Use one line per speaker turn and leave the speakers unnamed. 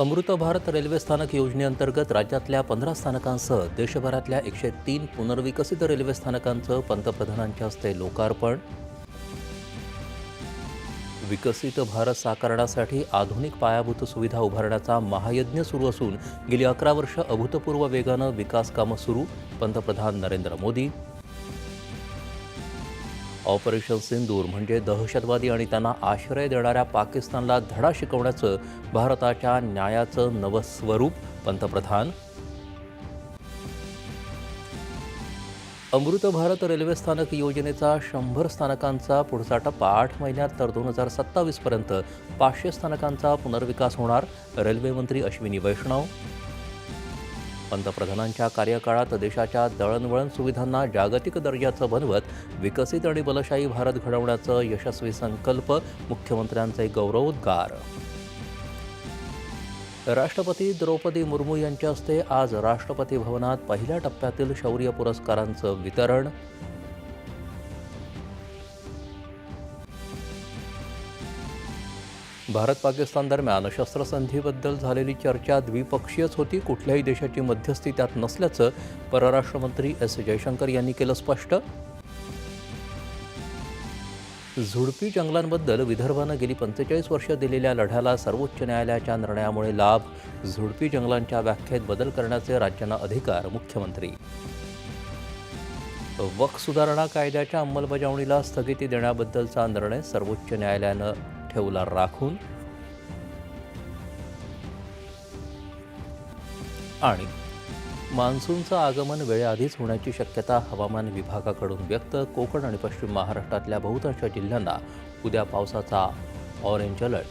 Amrit Bharat railway स्थानक योजनेअंतर्गत राज्यातल्या पंधरा स्थानकांसह देशभरातल्या एकशे तीन पुनर्विकसित रेल्वे स्थानकांचं पंतप्रधानांच्या हस्ते लोकार्पण. विकसित भारत साकारण्यासाठी आधुनिक पायाभूत सुविधा उभारण्याचा महायज्ञ सुरू असून गेली अकरा वर्ष अभूतपूर्व वेगानं विकास कामं सुरू पंतप्रधान नरेंद्र मोदी. ऑपरेशन सिंदूर म्हणजे दहशतवादी आणि त्यांना आश्रय देणाऱ्या पाकिस्तानला धडा शिकवण्याचं भारताच्या न्यायाचं नवं स्वरूप पंतप्रधान. अमृत भारत रेल्वे स्थानक योजनेचा शंभर स्थानकांचा पुढचा टप्पा आठ महिन्यात तर दोन हजार सत्तावीसपर्यंत पाचशे स्थानकांचा पुनर्विकास होणार. रेल्वेमंत्री अश्विनी वैष्णव पंतप्रधानांच्या कार्यकाळात देशाच्या दळणवळण सुविधांना जागतिक दर्जाचं बनवत विकसित आणि बलशाही भारत घडवण्याचं यशस्वी संकल्प मुख्यमंत्र्यांचे गौरवोद्गार. राष्ट्रपती द्रौपदी मुर्मू यांच्या हस्ते आज राष्ट्रपती भवनात पहिल्या टप्प्यातील शौर्य पुरस्कारांचं वितरण भारत पाकिस्तान दरम्यान शस्त्रसंधीबद्दल झालेली चर्चा द्विपक्षीयच होती. कुठल्याही देशाची मध्यस्थी त्यात नसल्याचं परराष्ट्र मंत्री एस. जयशंकर यांनी केलं स्पष्ट. झुडपी जंगलांबद्दल विदर्भानं गेली पंचेचाळीस वर्ष दिलेल्या लढ्याला सर्वोच्च न्यायालयाच्या निर्णयामुळे लाभ झुडपी जंगलांच्या व्याख्येत बदल करण्याचे राज्यांना अधिकार मुख्यमंत्री. वक सुधारणा कायद्याच्या अंमलबजावणीला स्थगिती देण्याबद्दलचा निर्णय सर्वोच्च न्यायालयानं ठेवला राखून. आणि मान्सूनचं आगमन वेळेआधीच होण्याची शक्यता हवामान विभागाकडून व्यक्त कोकण आणि पश्चिम महाराष्ट्रातल्या बहुतांश जिल्ह्यांना उद्या पावसाचा ऑरेंज अलर्ट